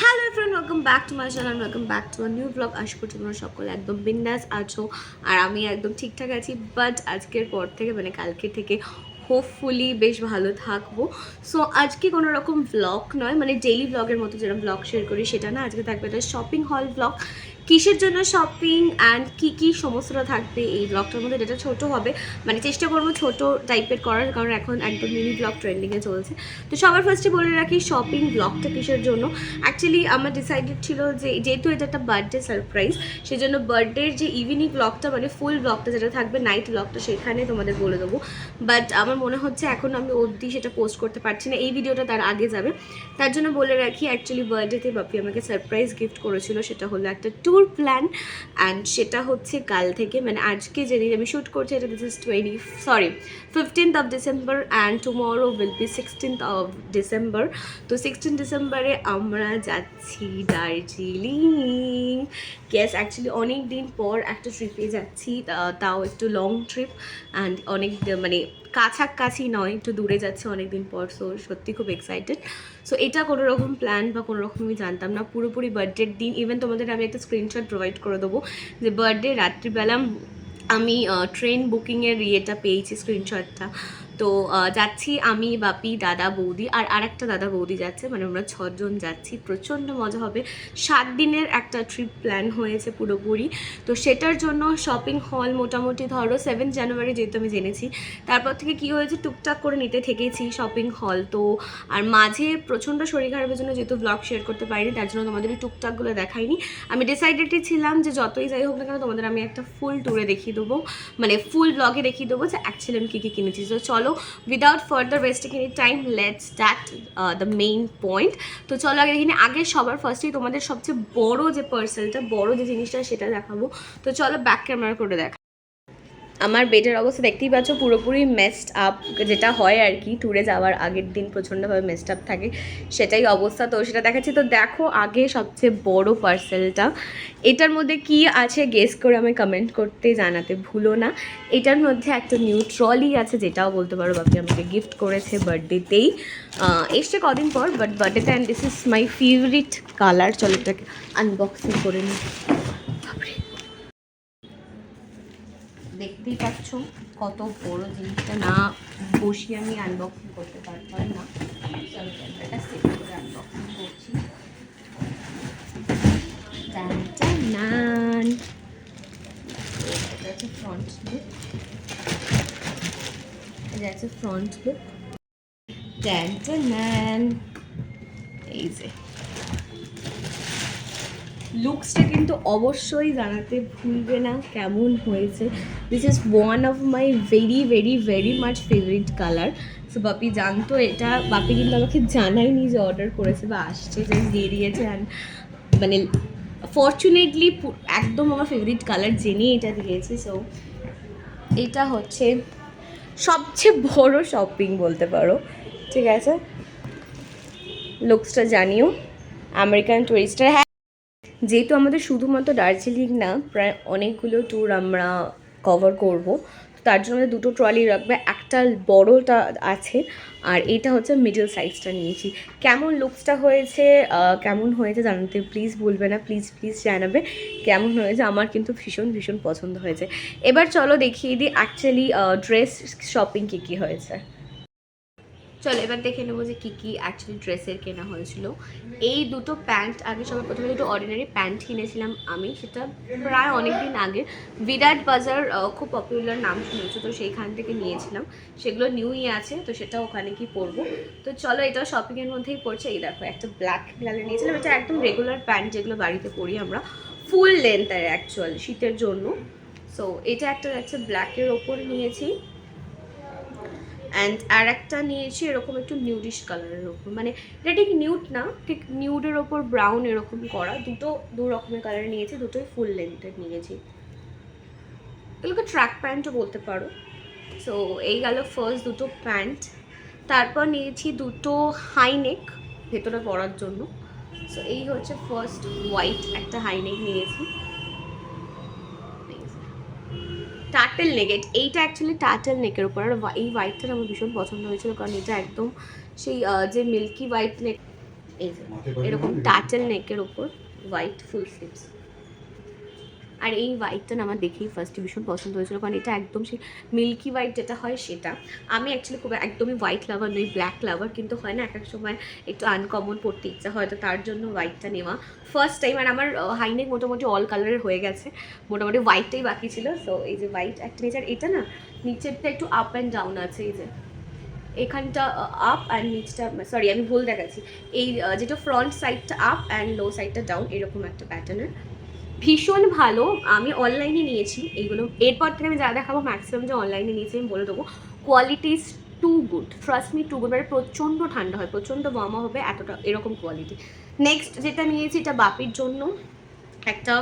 Hello friend welcome back to my channel welcome back to our new vlog আশা করছি তোমরা সকলে একদম বিন্দাস আছো আর আমি একদম ঠিকঠাক আছি বাট আজকের পর থেকে মানে কালকে থেকে হোপফুলি বেশ ভালো থাকব। সো আজকে কোনো রকম ব্লগ নয় মানে ডেইলি ব্লগের মতো যেরকম ব্লগ শেয়ার করি, সেটা না, আজকে থাকবে একটা শপিং হল ব্লগ কিসের জন্য শপিং অ্যান্ড কী কী সমস্যাটা থাকবে? এই ব্লগটার মধ্যে যেটা ছোট হবে। মানে চেষ্টা করব ছোট টাইপের করার, কারণ এখন একদম মিনি ব্লগ ট্রেন্ডিংয়ে চলছে। তো সবার ফার্স্টে বলে রাখি শপিং ব্লগটা কিসের জন্য? অ্যাকচুয়ালি আমার ডিসাইডেড ছিল যে যেহেতু এটা একটা বার্থডে সারপ্রাইজ সেই জন্য বার্থডের যে ইভিনিং ব্লগটা মানে ফুল ব্লগটা যেটা থাকবে নাইট ব্লগটা সেখানে তোমাদের বলে দেবো। বাট আমার মনে হচ্ছে এখন আমি অবধি সেটা পোস্ট করতে পারছি না। এই ভিডিওটা তার আগে যাবে। তার জন্য বলে রাখি অ্যাকচুয়ালি বার্থডেতে বাপি আমাকে সারপ্রাইজ গিফট করেছিল, সেটা হলো একটা ট্যুর প্ল্যান অ্যান্ড সেটা হচ্ছে কাল থেকে মানে আজকে যেদিন আমি শ্যুট করছি, এটা this is twenty sorry fifteenth of December and tomorrow will be sixteenth of December তো সিক্সটিন ডিসেম্বরে আমরা যাচ্ছি দার্জিলিং। গ্যাস অ্যাকচুয়ালি অনেক দিন পর একটা ট্রিপে যাচ্ছি তাও একটু লং ট্রিপ অ্যান্ড অনেক মানে কাছাকাছি নয়, একটু দূরে যাচ্ছে অনেক দিন পর সো সত্যি খুব এক্সাইটেড সো এটা কোনো রকম প্ল্যান বা কোনো রকম আমি জানতাম না, পুরোপুরি বার্থডের দিন ইভেন তোমাদের আমি একটা স্ক্রিনশট প্রোভাইড করে দেবো যে বার্থডে রাত্রিবেলা আমি ট্রেন বুকিংয়ের ইয়েটা পেয়েছি স্ক্রিনশটটা তো যাচ্ছি আমি, বাপি, দাদা, বৌদি আর আরেকটা দাদা, বৌদি যাচ্ছে মানে আমরা ছজন যাচ্ছি। প্রচণ্ড মজা হবে। সাত দিনের একটা ট্রিপ প্ল্যান হয়েছে পুরোপুরি। তো সেটার জন্য শপিং হল মোটামুটি ধরো সেভেন জানুয়ারি যেহেতু আমি জেনেছি, তারপর থেকে কি হয়েছে টুকটাক করে নিতে থেকেছি শপিং হল তো, আর মাঝে প্রচণ্ড শরীর খারাপের জন্য যেহেতু ব্লগ শেয়ার করতে পারিনি, তার জন্য তোমাদের টুকটাকগুলো দেখাইনি। আমি ডিসাইডেডই ছিলাম যে যতই যাই হোক না কেন তোমাদের আমি একটা ফুল ট্যুরে দেখিয়ে দেবো মানে ফুল ব্লগে দেখিয়ে দেবো যে অ্যাকচুয়ালি আমি কী কী কিনেছি। তো চলো without further wasting any time let's that the main point তো চলো আগে দেখিনি আগে সবার ফার্স্টেই তোমাদের সবচেয়ে বড় যে পার্সেলটা বড় যে জিনিসটা সেটা দেখাবো। তো চলো ব্যাক ক্যামেরা করে দেখা। আমার বেডের অবস্থা দেখতেই পাচ্ছ, পুরোপুরি মেসড আপ যেটা হয় আর কি ট্যুরে যাওয়ার আগের দিন প্রচণ্ডভাবে মেসড আপ থাকে, সেটাই অবস্থা। তো সেটা দেখাচ্ছি, তো দেখো আগে সবচেয়ে বড় পার্সেলটা এটার মধ্যে কি আছে গেস করে আমায় কমেন্ট করতে জানাতে ভুলো না। এটার মধ্যে একটা নিউ ট্রলি আছে, যেটাও বলতে পারো বাপি আমাকে গিফট করেছে বার্থডেতেই এসছে কদিন পর বাট বার্থডেতে and this is my favourite colour চলো এটাকে আনবক্সিং করে নিই। দেখতেই পাচ্ছ কত বড় জিনিসটা। না বসিয়ে আমি আনবক্সিং করতে পারতাম না। আনবক্সিং করছি। ফ্রন্ট লুক ফ্রন্ট লুক নান। এই যে। লুকসটা কিন্তু অবশ্যই জানাতে ভুলবে না কেমন হয়েছে। This is one of my very very very much favourite colour so Bapi জানতো এটা, বাপি কিন্তু আমাকে জানায়নি যে অর্ডার করেছে বা আসছে জাস্ট দিয়ে দিয়েছে অ্যান্ড মানে ফর্চুনেটলি একদম আমার ফেভারিট কালার জেনে এটা দিয়েছে। সো এটা হচ্ছে সবচেয়ে বড় শপিং বলতে পারো। ঠিক আছে? লুকসটা জানিও। আমেরিকান টুরিস্টার হ্যাঁ যেহেতু আমাদের শুধুমাত্র দার্জিলিং না, প্রায় অনেকগুলো ট্যুর আমরা কভার করব। তার জন্য আমাদের দুটো ট্রলি রাখবে, একটা বড়টা আছে আর এটা হচ্ছে মিডল সাইজটা নিয়েছি। কেমন লুকসটা হয়েছে কেমন হয়েছে জানাতে প্লিজ বলবে না প্লিজ প্লিজ জানাবে। কেমন হয়েছে আমার কিন্তু ভীষণ ভীষণ পছন্দ হয়েছে। এবার চলো দেখিয়ে দিই অ্যাকচুয়ালি ড্রেস শপিং কী কী হয়েছে। চলো, এবার দেখে নেব যে কী কী অ্যাকচুয়ালি ড্রেসের কেনা হয়েছিল। এই দুটো প্যান্ট আগে সবার প্রথমে দুটো অর্ডিনারি প্যান্ট কিনেছিলাম আমি, সেটা প্রায় অনেক দিন আগে বিরাট বাজার খুব পপুলার নাম শুনেছো, তো সেইখান থেকে নিয়েছিলাম। সেগুলো নিউই আছে, তো সেটা ওখানে কি পরবো। তো চলো এটাও শপিংয়ের মধ্যেই পড়ছে। এই দেখো, একটা ব্ল্যাক কালার নিয়েছিলাম। এটা একদম রেগুলার প্যান্ট যেগুলো বাড়িতে পরি আমরা। ফুল লেন্থ অ্যাকচুয়াল শীতের জন্য। সো এটা একটা যাচ্ছে ব্ল্যাকের ওপর নিয়েছি। অ্যান্ড আর একটা নিয়েছি এরকম একটু নিউডিশ কালারের ওপর মানে এটা ঠিক নিউড না, ঠিক নিউডের ওপর ব্রাউন এরকম করা। দুটো, দু রকমের কালার নিয়েছি, দুটোই ফুল লেন্থের নিয়েছি। এগুলোকে ট্র্যাক প্যান্টও বলতে পারো। সো এই গেল ফার্স্ট দুটো প্যান্ট তারপর নিয়েছি দুটো হাই নেক ভেতরে পরার জন্য। সো এই হচ্ছে ফার্স্ট হোয়াইট একটা হাই নেক নিয়েছি। টার্টেল নেক এইটা অ্যাকচুয়ালি টার্টেল নেকের উপর। আর এই হোয়াইটটা আমার ভীষণ পছন্দ হয়েছিল কারণ এটা একদম সেই যে মিল্কি হোয়াইট নেক এরকম টার্টেল নেকের উপর হোয়াইট ফুল স্লিভস আর এই হোয়াইটটা আমার দেখেই ফার্স্টে ভীষণ পছন্দ হয়েছিল, কারণ এটা একদম সেই মিল্কি হোয়াইট যেটা হয় সেটা। আমি অ্যাকচুয়ালি খুব একদমই হোয়াইট লাভার নই ব্ল্যাক লাভার কিন্তু হয় না এক এক সময় একটু আনকমন পড়তে ইচ্ছা হয়, তো তার জন্য হোয়াইটটা নেওয়া। ফার্স্ট টাইম আর আমার হাইনেক মোটামুটি অল কালারের হয়ে গেছে, মোটামুটি হোয়াইটটাই বাকি ছিল সো এই যে হোয়াইট একটা নিচে এটা না নিচেরটা একটু আপ অ্যান্ড ডাউন আছে, এই যে। এখানটা আপ অ্যান্ড নিচটা সরি আমি ভুল দেখাচ্ছি। এই যেটা ফ্রন্ট সাইডটা আপ অ্যান্ড লো সাইডটা ডাউন এরকম একটা প্যাটার্নের ভীষণ ভালো। আমি অনলাইনে নিয়েছি এইগুলো এরপর থেকে আমি যা দেখাবো ম্যাক্সিমাম যে অনলাইনে নিয়েছি আমি বলে দেবো। Quality is too good trust me too good মানে প্রচণ্ড ঠান্ডা হয়, প্রচণ্ড বমা হবে, এতটা এরকম কোয়ালিটি নেক্সট যেটা নিয়েছি, এটা বাপির জন্য একটা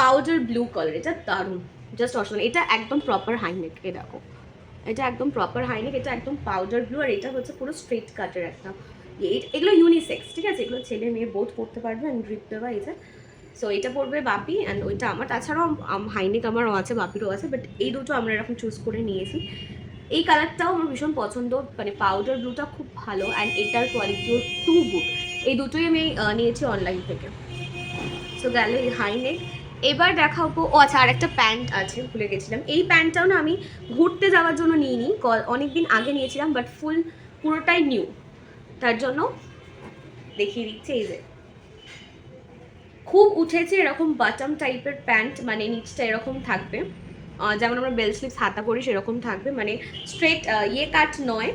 পাউডার ব্লু কালার এটা দারুণ। জাস্ট অসাধারণ এটা একদম প্রপার হাইনেক এ দেখো। এটা একদম প্রপার হাইনেক এটা একদম পাউডার ব্লু আর এটা হচ্ছে পুরো স্ট্রেট কাটের একটা। এগুলো ইউনিসেক্স ঠিক আছে? এগুলো ছেলে মেয়ে বোধ পড়তে পারবে অ্যান্ড ড্রিপ দেওয়া, এই সো এটা পড়বে বাপি অ্যান্ড ওইটা আমার। তাছাড়াও হাইনেক আমারও আছে, বাপিরও আছে বাট এই দুটো আমরা এরকম চুজ করে নিয়েছি। এই কালারটাও আমার ভীষণ পছন্দ মানে পাউডার ব্লুটা খুব ভালো অ্যান্ড এটার কোয়ালিটিও টু গুড এই দুটোই আমি নিয়েছি অনলাইন থেকে। সো গেল এই হাইনেক। এবার দেখাবো, ও আচ্ছা আর একটা প্যান্ট আছে, ভুলে গেছিলাম। এই প্যান্টটাও না আমি ঘুরতে যাওয়ার জন্য নিইনি অনেক দিন আগে নিয়েছিলাম বাট ফুল পুরোটাই নিউ তার জন্য দেখিয়ে দিচ্ছে, এই যে। খুব উঠেছে এরকম বাটাম টাইপের প্যান্ট মানে নিচটা এরকম থাকবে। যেমন আমরা বেল স্লিভস হাতা করি সেরকম থাকবে। মানে স্ট্রেট ইয়ে কাট নয়।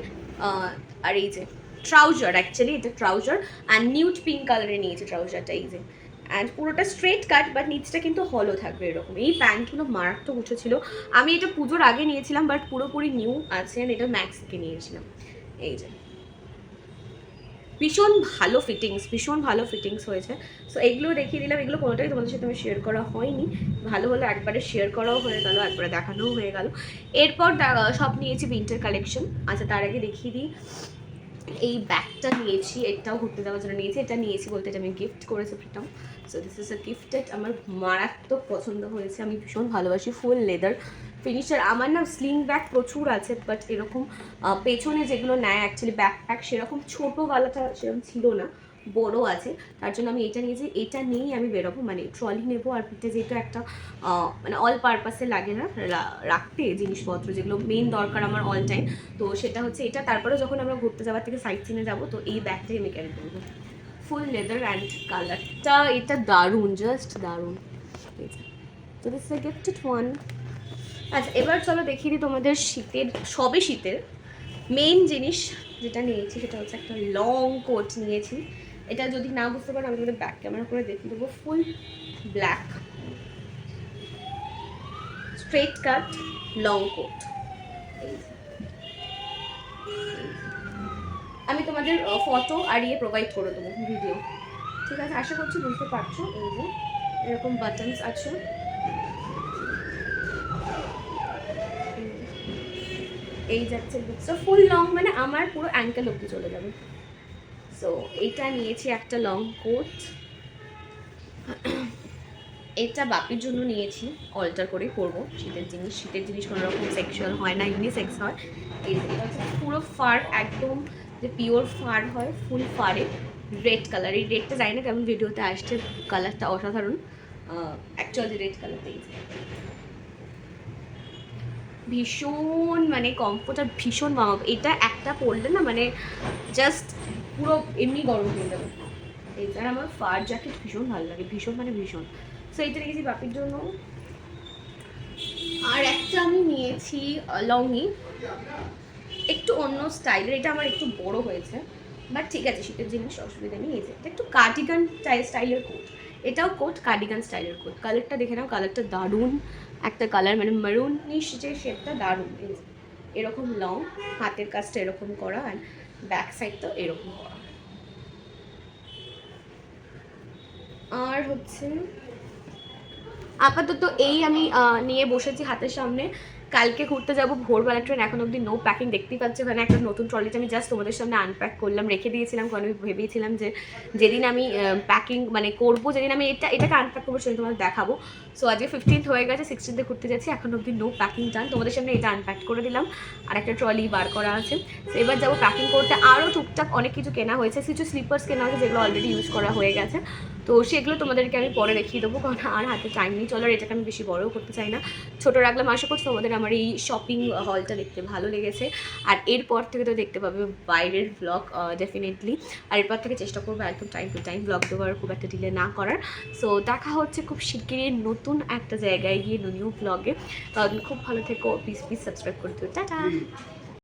আর এই যে ট্রাউজার অ্যাকচুয়ালি এটা ট্রাউজার অ্যান্ড নিউট পিঙ্ক কালারে নিয়েছে ট্রাউজারটা এই যে। অ্যান্ড পুরোটা স্ট্রেট কাট বাট নিচটা কিন্তু হলো থাকবে এরকম। এই প্যান্টগুলো মারাত্মক উঠেছিল। আমি এটা পুজোর আগে নিয়েছিলাম বাট পুরোপুরি নিউ আছে এটা ম্যাক্স থেকে নিয়েছিলাম। এই যে। ভীষণ ভালো ফিটিংস ভীষণ ভালো ফিটিংস হয়েছে। সো এগুলো দেখিয়ে দিলাম, এগুলো কোনোটাই তোমাদের সাথে আমি শেয়ার করা হয়নি। ভালো হলো একবারে শেয়ার করাও হয়ে গেল, একবারে দেখানোও হয়ে গেল। এরপর সব নিয়েছি উইন্টার কালেকশন আচ্ছা তার আগে দেখিয়ে দিই। এই ব্যাগটা নিয়েছি, এটাও ঘুরতে যাওয়ার জন্য নিয়েছি। এটা নিয়েছি বলতে এটা আমি গিফট করেছি Pritam. So this is a gifted আমার মারাত্মক পছন্দ হয়েছে। আমি ভীষণ ভালোবাসি ফুল লেদার ফিনিশার আমার না স্লিং ব্যাগ প্রচুর আছে বাট এরকম পেছনে যেগুলো নেয় অ্যাকচুয়ালি ব্যাকপ্যাক সেরকম ছোটোওয়ালাটা সেরকম ছিল না বড় আছে, তার জন্য আমি এটা নিয়েছি, এটা নিয়েই আমি বেরোবো মানে ট্রলি নেব, আর পিঠে যেহেতু একটা মানে অল পারপাসে লাগে না রাখতে জিনিসপত্র, যেগুলো মেন দরকার আমার অল টাইম তো সেটা হচ্ছে এটা, তারপরে যখন আমরা ঘুরতে যাওয়ার থেকে সাইট সিনে যাব, তো এই ব্যাগটাই আমি ক্যারি করব। ফুল লেদার অ্যান্ড কালারটা এটা দারুণ জাস্ট দারুণ। তো দিস ইজ গিফটেড ওয়ান আচ্ছা এবার চলো দেখিয়ে দিই তোমাদের শীতের, সবে শীতের মেইন জিনিস যেটা নিয়েছি, সেটা হচ্ছে একটা লং কোট নিয়েছি। এটা যদি না বুঝতে পারো, আমি তোমাদের ব্যাক ক্যামেরা করে দেখিয়ে দেবো। Full black straight cut long coat আমি তোমাদের ফটো আর ইয়ে প্রোভাইড করে দেবো ভিডিও ঠিক আছে? আশা করছি বুঝতে পারছ। এই যে, এরকম বাটনস আছে। এই যাচ্ছে বুকসটা ফুল লং মানে আমার পুরো অ্যাঙ্কেল অব্দি চলে যাবে। সো এইটা নিয়েছি একটা লং কোট এটা বাপির জন্য নিয়েছি অল্টার করে করব। শীতের জিনিস শীতের জিনিস কোনো রকম সেক্সুয়াল হয় না ইউনিসেক্স হয়। এটা হচ্ছে পুরো ফার একদম যে পিওর ফার হয় ফুল ফারে রেড কালার এই রেডটা জানি না কেমন ভিডিওতে আসছে কালারটা অসাধারণ। অ্যাকচুয়ালি রেড এই যে। ভীষণ মানে কমফোর্ট আর ভীষণ মামাপ এটা একটা পরলে না মানে জাস্ট পুরো এমনি গরম হয়ে যাবে। আর আমার ফার জ্যাকেট ভীষণ ভালো লাগে, ভীষণ মানে ভীষণ। সো এইটা রেখেছি বাপির জন্য। আর একটা আমি নিয়েছি লংই একটু অন্য স্টাইলের, এটা আমার একটু বড় হয়েছে। বাট ঠিক আছে, শীতের জিনিস, অসুবিধা নেই। এটা একটু কার্ডিগান স্টাইলের কোট এটাও কোট কার্ডিগান স্টাইলের কোট কালারটা দেখে নাও কালারটা দারুণ। একটা কালার মানে মারুনিশ যে শেপটা দারুণ এরকম লং হাতের কাজটা এরকম করা আর ব্যাক সাইড তো এরকম করা। আর হচ্ছে, আপাতত এই আমি নিয়ে বসেছি হাতের সামনে। কালকে ঘুরতে যাব ভোরবেলা ট্রেন এখন অবধি নো প্যাকিং দেখতেই পাচ্ছি ওখানে একটা নতুন ট্রলিটা আমি জাস্ট তোমাদের সামনে আনপ্যাক করলাম, রেখে দিয়েছিলাম, কারণ আমি ভেবেছিলাম যে যেদিন আমি প্যাকিং মানে করব, যেদিন আমি এটা, এটাকে আনপ্যাক করব সেদিন তোমাদের দেখাবো। সো আজকে ফিফটিন্থ হয়ে গেছে সিক্সটিনতে ঘুরতে যাচ্ছি, এখন অবধি নো প্যাকিং চান তোমাদের সামনে এটা আনপ্যাক করে দিলাম, আর একটা ট্রলি বার করা আছে। তো এবার যাব প্যাকিং করতে। আরও টুকটাক অনেক কিছু কেনা হয়েছে, কিছু স্লিপার্স কেনা হয়েছে, যেগুলো অলরেডি ইউজ করা হয়ে গেছে। তো সেগুলো তোমাদেরকে আমি পরে দেখিয়ে দেবো, কারণ আর হাতে টাইম নেই। চলো এটাকে আমি বেশি বড়ও করতে চাই না। ছোটো রাখলাম, আশা করছি তোমাদের আমার এই শপিং হলটা দেখতে ভালো লেগেছে। আর এরপর থেকে তো দেখতে পাবে বাইরের ব্লগ ডেফিনেটলি আর এরপর থেকে চেষ্টা করব একদম টাইম টু টাইম ব্লগ দেওয়ার, খুব একটা ডিলে না করার। সো দেখা হচ্ছে খুব শিগগিরই নতুন একটা জায়গায় গিয়ে নিউ ব্লগে খুব ভালো থেকো প্লিজ প্লিজ সাবস্ক্রাইব করে দিও। টাটা!